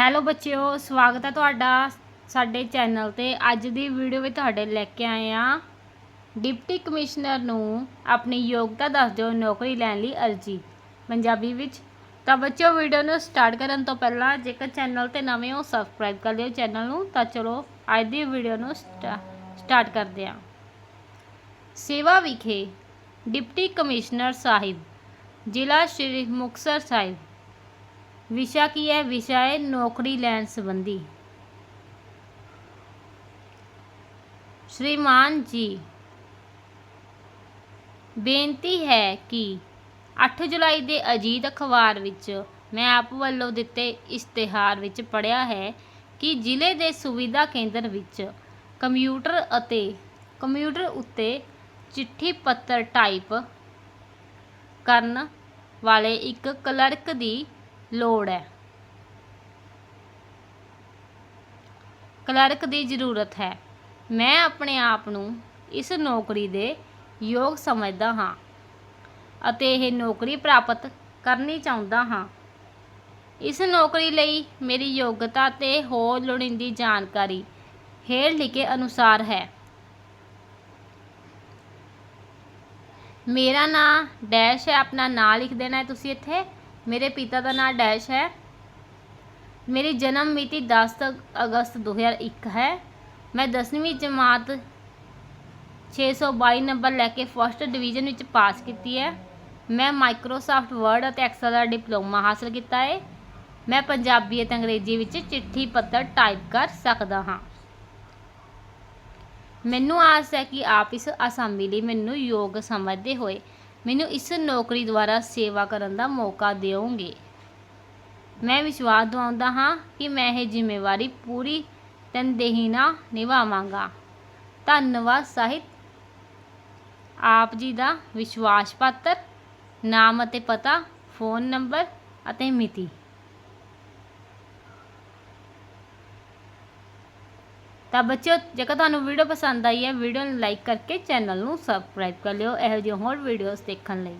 Hello ਬੱਚਿਓ, ਸਵਾਗਤ ਹੈ ਤੁਹਾਡਾ ਸਾਡੇ ਚੈਨਲ ਤੇ। ਅੱਜ ਦੀ ਵੀਡੀਓ ਵਿੱਚ ਤੁਹਾਡੇ ਲੈ ਕੇ ਆਏ ਆ। ਡਿਪਟੀ ਕਮਿਸ਼ਨਰ ਨੂੰ ਆਪਣੀ ਯੋਗਤਾ ਦੱਸ ਦਿਓ ਨੌਕਰੀ ਲੈਣ ਲਈ ਅਰਜੀ। ਪੰਜਾਬੀ ਵਿੱਚ। ਤਾਂ ਬੱਚਿਓ ਵੀਡੀਓ ਨੂੰ ਸਟਾਰਟ ਕਰਨ ਤੋਂ ਪਹਿਲਾਂ ਜੇਕਰ ਚੈਨਲ ਤੇ ਨਵੇਂ ਹੋ ਸਬਸਕ੍ਰਾਈਬ ਕਰ ਲਿਓ ਚੈਨਲ ਨੂੰ। ਤਾਂ ਚਲੋ, ਅੱਜ ਦੀ ਵੀਡੀਓ ਨੂੰ ਸਟਾ- ਸਟਾਰਟ ਕਰਦੇ ਹਾਂ ਸੇਵਾ ਵਿਖੇ ਡਿਪਟੀ ਕਮਿਸ਼ਨਰ ਸਾਹਿਬ, ਜ਼ਿਲ੍ਹਾ ਸ਼੍ਰੀ ਮੁਕਤਸਰ ਸਾਹਿਬ ਵਿਸ਼ਾ ਕੀ ਹੈ? ਵਿਸ਼ਾ ਹੈ ਨੌਕਰੀ ਲੈਣ ਸੰਬੰਧੀ। ਸ਼੍ਰੀਮਾਨ ਜੀ, ਬੇਨਤੀ ਹੈ ਕਿ 8 ਜੁਲਾਈ ਦੇ ਅਜੀਤ ਅਖਬਾਰ ਵਿੱਚ ਮੈਂ ਆਪ ਵੱਲੋਂ ਦਿੱਤੇ ਇਸ਼ਤਿਹਾਰ ਵਿੱਚ ਪੜ੍ਹਿਆ ਹੈ ਕਿ ਜ਼ਿਲ੍ਹੇ ਦੇ ਸੁਵਿਧਾ ਕੇਂਦਰ ਵਿੱਚ ਕੰਪਿਊਟਰ ਅਤੇ ਕੰਪਿਊਟਰ ਉੱਤੇ ਚਿੱਠੀ ਪੱਤਰ ਟਾਈਪ ਕਰਨ ਵਾਲੇ ਇੱਕ ਕਲਰਕ ਦੀ ਲੋੜ ਹੈ। ਕਲਰਕ ਦੀ ਜ਼ਰੂਰਤ ਹੈ। ਮੈਂ ਆਪਣੇ ਆਪ ਨੂੰ ਇਸ ਨੌਕਰੀ ਦੇ ਯੋਗ ਸਮਝਦਾ ਹਾਂ ਅਤੇ ਇਹ ਨੌਕਰੀ ਪ੍ਰਾਪਤ ਕਰਨੀ ਚਾਹੁੰਦਾ ਹਾਂ। ਇਸ ਨੌਕਰੀ ਲਈ ਮੇਰੀ ਯੋਗਤਾ ਤੇ ਹੋਰ ਲੋੜੀਂਦੀ ਜਾਣਕਾਰੀ ਹੇਠ ਲਿਖੇ ਅਨੁਸਾਰ ਹੈ। ਮੇਰਾ ਨਾਂ ਡੈਸ਼ ਹੈ, ਆਪਣਾ ਨਾਂ ਲਿਖ ਦੇਣਾ ਹੈ ਤੁਸੀਂ ਇੱਥੇ। ਮੇਰੇ ਪਿਤਾ ਦਾ ਨਾਂ ਡੈਸ਼ ਹੈ। ਮੇਰੀ ਜਨਮ ਮਿਤੀ 10 ਅਗਸਤ 2001 ਹੈ। ਮੈਂ 10ਵੀਂ ਜਮਾਤ 622 ਨੰਬਰ ਲੈ ਕੇ ਫਸਟ ਡਿਵੀਜ਼ਨ ਵਿੱਚ ਪਾਸ ਕੀਤੀ ਹੈ। ਮੈਂ ਮਾਈਕਰੋਸਾਫਟ ਵਰਡ ਅਤੇ ਐਕਸਲ ਦਾ ਡਿਪਲੋਮਾ ਹਾਸਲ ਕੀਤਾ ਹੈ। ਮੈਂ ਪੰਜਾਬੀ ਅਤੇ ਅੰਗਰੇਜ਼ੀ ਵਿੱਚ ਚਿੱਠੀ ਪੱਤਰ ਟਾਈਪ ਕਰ ਸਕਦਾ ਹਾਂ। ਮੈਨੂੰ ਆਸ ਹੈ ਕਿ ਆਪ ਇਸ ਅਸਾਮੀ ਲਈ ਮੈਨੂੰ ਯੋਗ ਸਮਝਦੇ ਹੋਏ ਮੈਨੂੰ ਇਸ ਨੌਕਰੀ ਦੁਆਰਾ ਸੇਵਾ ਕਰਨ ਦਾ ਮੌਕਾ ਦਿਓਗੇ। ਮੈਂ ਵਿਸ਼ਵਾਸ ਦਿਵਾਉਂਦਾ ਹਾਂ ਕਿ ਮੈਂ ਇਹ ਜ਼ਿੰਮੇਵਾਰੀ ਪੂਰੀ ਤਨਦੇਹੀ ਨਾਲ ਨਿਭਾਵਾਂਗਾ। ਧੰਨਵਾਦ ਸਾਹਿਤ। ਆਪ ਜੀ ਦਾ ਵਿਸ਼ਵਾਸ ਪਾਤਰ ਨਾਮ ਅਤੇ ਪਤਾ, ਫੋਨ ਨੰਬਰ ਅਤੇ ਮਿਤੀ। ਤਾਂ ਬੱਚਿਓ, ਜੇਕਰ ਤੁਹਾਨੂੰ ਵੀਡੀਓ ਪਸੰਦ ਆਈ ਹੈ, ਵੀਡੀਓ ਨੂੰ ਲਾਈਕ ਕਰਕੇ ਚੈਨਲ ਨੂੰ ਸਬਸਕ੍ਰਾਈਬ ਕਰ ਲਿਓ। ਇਹੋ ਜਿਹੇ ਹੋਰ ਵੀਡੀਓਜ਼ ਦੇਖਣ ਲਈ।